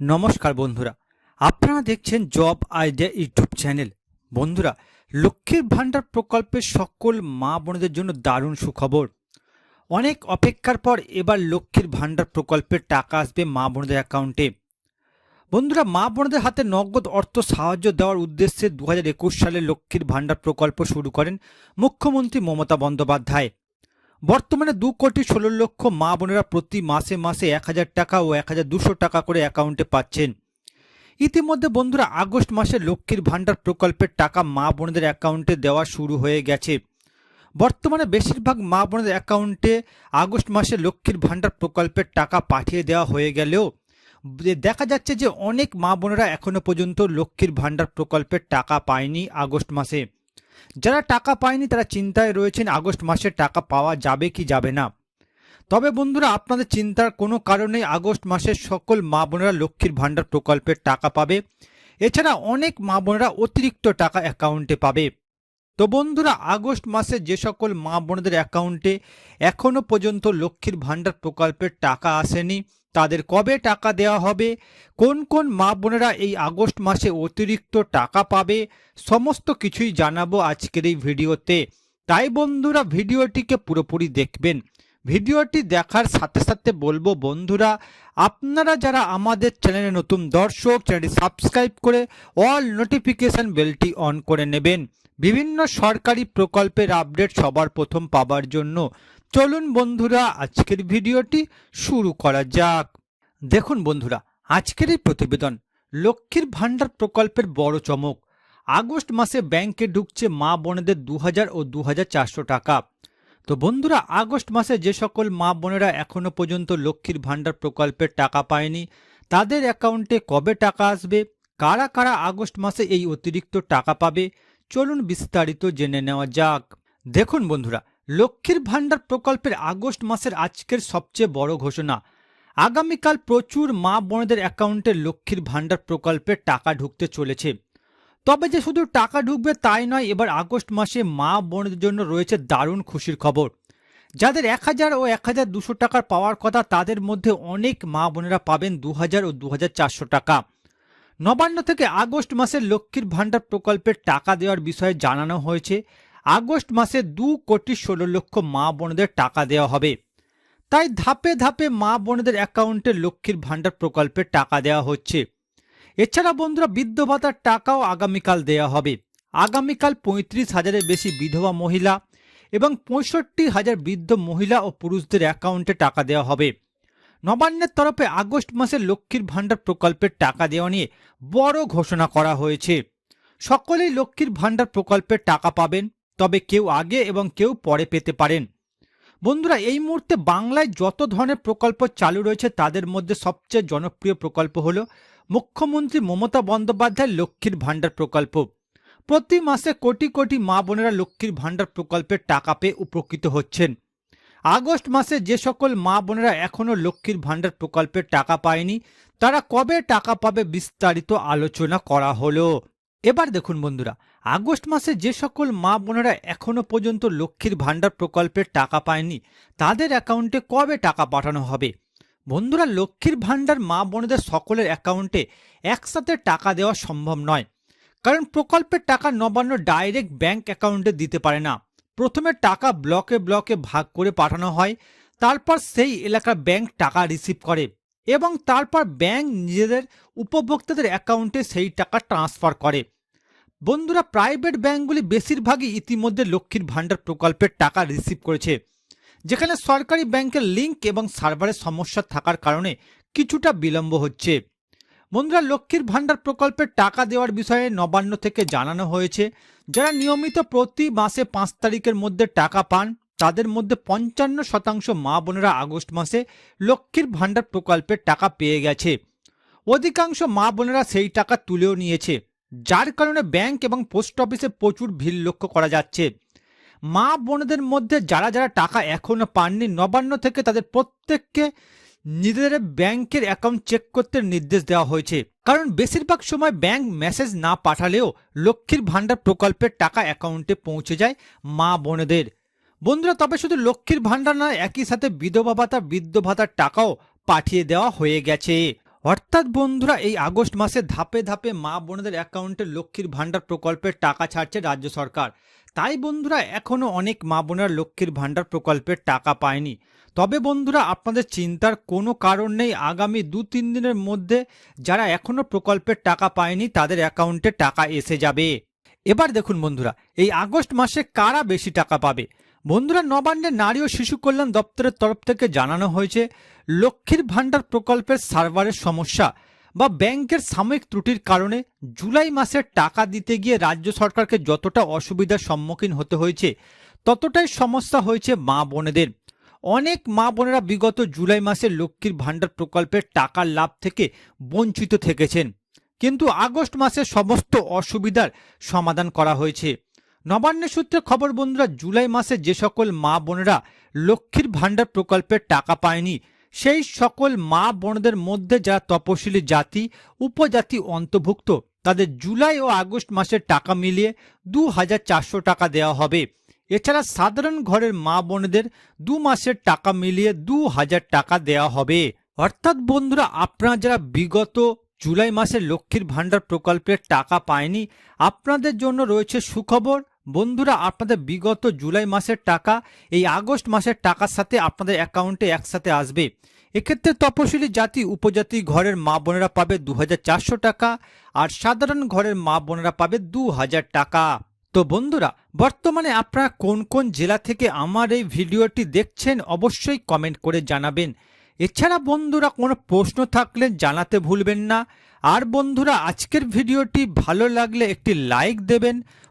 নমস্কার বন্ধুরা। আপনারা দেখছেন জব আইডিয়া ইউটিউব চ্যানেল। বন্ধুরা, লক্ষ্মীর ভাণ্ডার প্রকল্পের সকল মা বোনদের জন্য দারুণ সুখবর। অনেক অপেক্ষার পর এবার লক্ষ্মীর ভাণ্ডার প্রকল্পের টাকা আসবে মা বোনদের অ্যাকাউন্টে। বন্ধুরা, মা বোনদের হাতে নগদ অর্থ সাহায্য দেওয়ার উদ্দেশ্যে দু হাজার একুশ সালে লক্ষ্মীর ভাণ্ডার প্রকল্প শুরু করেন মুখ্যমন্ত্রী মমতা বন্দ্যোপাধ্যায়। বর্তমানে দু কোটি ষোলো লক্ষ মা বোনেরা প্রতি মাসে মাসে এক হাজার টাকা ও এক হাজার দুশো টাকা করে অ্যাকাউন্টে পাচ্ছেন। ইতিমধ্যে বন্ধুরা, আগস্ট মাসে লক্ষ্মীর ভাণ্ডার প্রকল্পের টাকা মা বোনদের অ্যাকাউন্টে দেওয়া শুরু হয়ে গেছে। বর্তমানে বেশিরভাগ মা বোনদের অ্যাকাউন্টে আগস্ট মাসে লক্ষ্মীর ভাণ্ডার প্রকল্পের টাকা পাঠিয়ে দেওয়া হয়ে গেলেও দেখা যাচ্ছে যে অনেক মা বোনেরা এখনও পর্যন্ত লক্ষ্মীর ভাণ্ডার প্রকল্পের টাকা পায়নি আগস্ট মাসে। যারা টাকা পায়নি তারা চিন্তায় রয়েছেন আগস্ট মাসে টাকা পাওয়া যাবে কি যাবে না। তবে বন্ধুরা, আপনাদের চিন্তার কোনো কারণে আগস্ট মাসের সকল মা বোনেরা লক্ষ্মীর ভাণ্ডার প্রকল্পের টাকা পাবে। এছাড়া অনেক মা বোনেরা অতিরিক্ত টাকা অ্যাকাউন্টে পাবে। তো বন্ধুরা, আগস্ট মাসে যে সকল মা বোনদের অ্যাকাউন্টে এখনও পর্যন্ত লক্ষ্মীর ভাণ্ডার প্রকল্পের টাকা আসেনি তাদের কবে টাকা দেওয়া হবে? কোন কোন মা বোনেরা এই আগস্ট মাসে অতিরিক্ত টাকা পাবে? সমস্ত কিছুই জানাব আজকের এই ভিডিওতে। তাই বন্ধুরা, ভিডিওটিকে পুরোপুরি দেখবেন। ভিডিওটি দেখার সাথে সাথে বলব, বন্ধুরা, আপনারা যারা আমাদের চ্যানেলে নতুন দর্শক, চ্যানেলটি সাবস্ক্রাইব করে অল নোটিফিকেশন বেলটি অন করে নেবেন। বিভিন্ন সরকারি প্রকল্পের আপডেট সবার প্রথম পাবার জন্য। চলুন বন্ধুরা, আজকের ভিডিওটি শুরু করা যাক। দেখুন বন্ধুরা, আজকের এই প্রতিবেদন লক্ষ্মীর ভাণ্ডার প্রকল্পের বড় চমক। আগস্ট মাসে ব্যাংকে ঢুকছে মা বোনেদের দু ও দু হাজার চারশো টাকা। তো বন্ধুরা, আগস্ট মাসে যে সকল মা বোনেরা এখনও পর্যন্ত লক্ষ্মীর ভাণ্ডার প্রকল্পের টাকা পায়নি, তাদের অ্যাকাউন্টে কবে টাকা আসবে, কারা কারা আগস্ট মাসে এই অতিরিক্ত টাকা পাবে, চলুন বিস্তারিত জেনে নেওয়া যাক। দেখুন বন্ধুরা লক্ষ্মীর ভাণ্ডার প্রকল্পের আগস্ট মাসের আজকের সবচেয়ে বড় ঘোষণা। আগামীকাল প্রচুর মা বোনেদের অ্যাকাউন্টে লক্ষ্মীর ভাণ্ডার প্রকল্পের টাকা ঢুকতে চলেছে। তবে যে শুধু টাকা ঢুকবে তাই নয়, এবার আগস্ট মাসে মা বোনদের জন্য রয়েছে দারুণ খুশির খবর। যাদের এক হাজার ও এক হাজার দুশো টাকার পাওয়ার কথা, তাদের মধ্যে অনেক মা বোনেরা পাবেন দু হাজার ও দু হাজার চারশো টাকা। নবান্ন থেকে আগস্ট মাসে লক্ষ্মীর ভাণ্ডার প্রকল্পের টাকা দেওয়ার বিষয়ে জানানো হয়েছে। আগস্ট মাসে দু কোটি ষোলো লক্ষ মা বোনদের টাকা দেওয়া হবে। তাই ধাপে ধাপে মা বোনদের অ্যাকাউন্টে লক্ষ্মীর ভাণ্ডার প্রকল্পের টাকা দেওয়া হচ্ছে। এছাড়া বন্ধুরা বৃদ্ধ ভাতার টাকাও আগামীকাল দেওয়া হবে। আগামীকাল পঁয়ত্রিশ হাজারের বেশি বিধবা মহিলা এবং পঁয়ষট্টি হাজার বৃদ্ধ মহিলা ও পুরুষদের অ্যাকাউন্টে টাকা দেওয়া হবে। নবান্নের তরফে আগস্ট মাসে লক্ষ্মীর ভাণ্ডার প্রকল্পের টাকা দেওয়া নিয়ে বড় ঘোষণা করা হয়েছে। সকলেই লক্ষ্মীর ভাণ্ডার প্রকল্পের টাকা পাবেন। তবে কেউ আগে এবং কেউ পরে পেতে পারেন। বন্ধুরা, এই মুহূর্তে বাংলায় যত ধরনের প্রকল্প চালু রয়েছে, তাদের মধ্যে সবচেয়ে জনপ্রিয় প্রকল্প হল মুখ্যমন্ত্রী মমতা বন্দ্যোপাধ্যায় লক্ষ্মীর ভাণ্ডার প্রকল্প। প্রতি মাসে কোটি কোটি মা বোনেরা লক্ষ্মীর ভাণ্ডার প্রকল্পের টাকা পেয়ে উপকৃত হচ্ছেন। আগস্ট মাসে যে সকল মা বোনেরা এখনও লক্ষ্মীর ভাণ্ডার প্রকল্পের টাকা পায়নি, তারা কবে টাকা পাবে বিস্তারিত আলোচনা করা হলো। এবার দেখুন বন্ধুরা, আগস্ট মাসে যে সকল মা বোনেরা এখনও পর্যন্ত লক্ষ্মীর ভাণ্ডার প্রকল্পের টাকা পায়নি, তাদের অ্যাকাউন্টে কবে টাকা পাঠানো হবে? বন্ধুরা, লক্ষ্মীর ভাণ্ডার মা বোনেদের সকলের অ্যাকাউন্টে একসাথে টাকা দেওয়া সম্ভব নয়, কারণ প্রকল্পের টাকা নবান্ন ডাইরেক্ট ব্যাংক অ্যাকাউন্টে দিতে পারে না। প্রথমে টাকা ব্লকে ব্লকে ভাগ করে পাঠানো হয়, তারপর সেই এলাকার ব্যাংক টাকা রিসিভ করে এবং তারপর ব্যাংক নিজেদের উপভোক্তাদের অ্যাকাউন্টে সেই টাকা ট্রান্সফার করে। বন্ধুরা প্রাইভেট ব্যাংকগুলি বেশিরভাগই ইতিমধ্যে লক্ষ্মীর ভাণ্ডার প্রকল্পের টাকা রিসিভ করেছে, যেখানে সরকারি ব্যাংকের লিঙ্ক এবং সার্ভারের সমস্যা থাকার কারণে কিছুটা বিলম্ব হচ্ছে। বন্ধুরা, লক্ষ্মীর ভাণ্ডার প্রকল্পের টাকা দেওয়ার বিষয়ে নবান্ন থেকে জানানো হয়েছে, যারা নিয়মিত প্রতি মাসে পাঁচ তারিখের মধ্যে টাকা পান, তাদের মধ্যে পঞ্চান্ন শতাংশ মা বোনেরা আগস্ট মাসে লক্ষ্মীর ভাণ্ডার প্রকল্পের টাকা পেয়ে গেছে। অধিকাংশ মা বোনেরা সেই টাকা তুলেও নিয়েছে। যার কারণে ব্যাংক এবং পোস্ট অফিসে প্রচুর ভিড় লক্ষ্য করা যাচ্ছে। মা বোনদের মধ্যে যারা যারা টাকা এখনও পাননি, নবান্ন থেকে তাদের প্রত্যেককে নিজেদের ব্যাংকের অ্যাকাউন্ট চেক করতে নির্দেশ দেওয়া হয়েছে। কারণ বেশিরভাগ সময় ব্যাংক মেসেজ না পাঠালেও লক্ষ্মীর ভাণ্ডার প্রকল্পের টাকা অ্যাকাউন্টে পৌঁছে যায় মা বোনেদের। বন্ধুরা, তবে শুধু লক্ষ্মীর ভাণ্ডার নয়, একই সাথে বিধবা ভাতা, বৃদ্ধ ভাতার টাকাও পাঠিয়ে দেওয়া হয়ে গেছে। অর্থাৎ বন্ধুরা, এই আগস্ট মাসে ধাপে ধাপে মা বোনদের অ্যাকাউন্টে লক্ষ্মীর ভাণ্ডার প্রকল্পের টাকা ছাড়ছে রাজ্য সরকার। তাই বন্ধুরা এখনও অনেক মা বোনেরা লক্ষ্মীর ভাণ্ডার প্রকল্পের টাকা পায়নি। তবে বন্ধুরা, আপনাদের চিন্তার কোনো কারণ নেই। আগামী দু তিন দিনের মধ্যে যারা এখনও প্রকল্পের টাকা পায়নি, তাদের অ্যাকাউন্টে টাকা এসে যাবে। এবার দেখুন বন্ধুরা, এই আগস্ট মাসে কারা বেশি টাকা পাবে? বন্ধুরা, নবান্নে নারী ও শিশু কল্যাণ দপ্তরের তরফ থেকে জানানো হয়েছে, লক্ষ্মীর ভাণ্ডার প্রকল্পের সার্ভারের সমস্যা বা ব্যাংকের সাময়িক ত্রুটির কারণে জুলাই মাসে টাকা দিতে গিয়ে রাজ্য সরকারকে যতটা অসুবিধার সম্মুখীন হতে হয়েছে, ততটাই সমস্যা হয়েছে মা বোনেদের। অনেক মা বোনেরা বিগত জুলাই মাসে লক্ষ্মীর ভাণ্ডার প্রকল্পের টাকার লাভ থেকে বঞ্চিত থেকেছেন। কিন্তু আগস্ট মাসে সমস্ত অসুবিধার সমাধান করা হয়েছে। নবান্ন সূত্রে খবর, বন্ধুরা, জুলাই মাসে যে সকল মা বোনেরা লক্ষ্মীর ভাণ্ডার প্রকল্পের টাকা পায়নি, সেই সকল মা বোনদের মধ্যে যারা তপশিলি জাতি, উপজাতি অন্তর্ভুক্ত, তাদের জুলাই ও আগস্ট মাসের টাকা মিলিয়ে দু হাজার চারশো টাকা দেওয়া হবে। এছাড়া সাধারণ ঘরের মা বোনদের দু মাসের টাকা মিলিয়ে দু হাজার টাকা দেওয়া হবে। অর্থাৎ, বন্ধুরা, আপনারা যারা বিগত জুলাই মাসে লক্ষ্মীর ভাণ্ডার প্রকল্পের টাকা পায়নি, আপনাদের জন্য রয়েছে সুখবর বন্ধুরা, আপনাদের বিগত জুলাই মাসের টাকা, এই আগস্ট মাসের টাকার সাথে আপনাদের অ্যাকাউন্টে একসাথে আসবে। এক্ষেত্রে তপশিলি জাতি, উপজাতি ঘরের মা বোনেরা পাবে দু হাজার চারশো টাকা আর সাধারণ ঘরের মা বোনেরা পাবে দু হাজার টাকা। তো বন্ধুরা, বর্তমানে আপনারা কোন কোন জেলা থেকে আমার এই ভিডিওটি দেখছেন অবশ্যই কমেন্ট করে জানাবেন। এছাড়া বন্ধুরা, কোনো প্রশ্ন থাকলে জানাতে ভুলবেন না। আর বন্ধুরা, আজকের ভিডিওটি ভালো লাগলে একটি লাইক দেবেন।